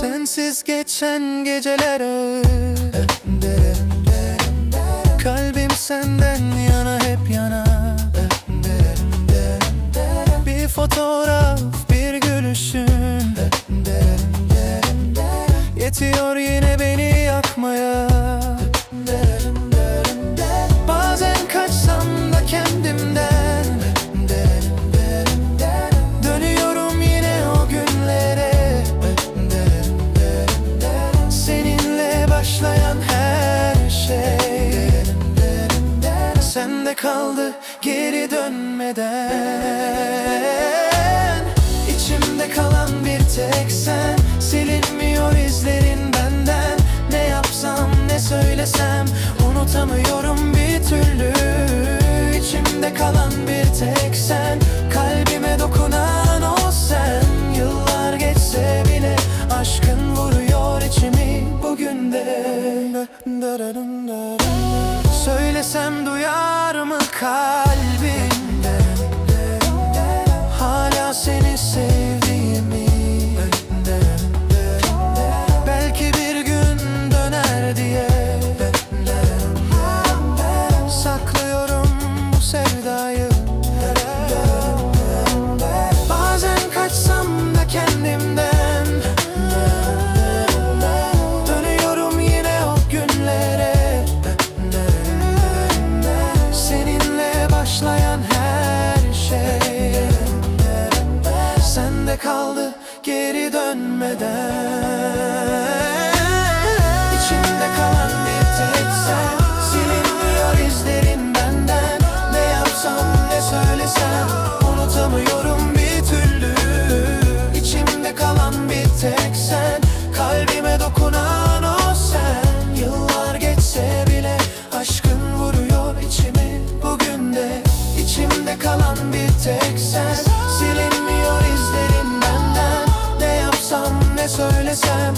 Sensiz geçen geceler Kalbim senden yana hep yana. Bir fotoğraf, bir gülüşün. Yetiyor Sende kaldı geri dönmeden. İçimde kalan bir tek sen Silinmiyor izlerin benden. Ne yapsam ne söylesem Unutamıyorum bir türlü. İçimde kalan bir tek sen Kalbime dokunan o sen. Yıllar geçse bile Aşkın vuruyor içimi bugün de. Söylesem duyar dejarlo. Sende kaldı geri dönmeden. İçimde kalan bir tek sen Silinmiyor izlerin benden. Ne yapsam ne söylesem Unutamıyorum bir türlü. İçimde kalan bir tek sen Kalbime dokunan o sen. Yıllar geçse bile Aşkın vuruyor içimi Bugün de. İçimde kalan bir tek sen Silinmiyor izlerin Ne söylesem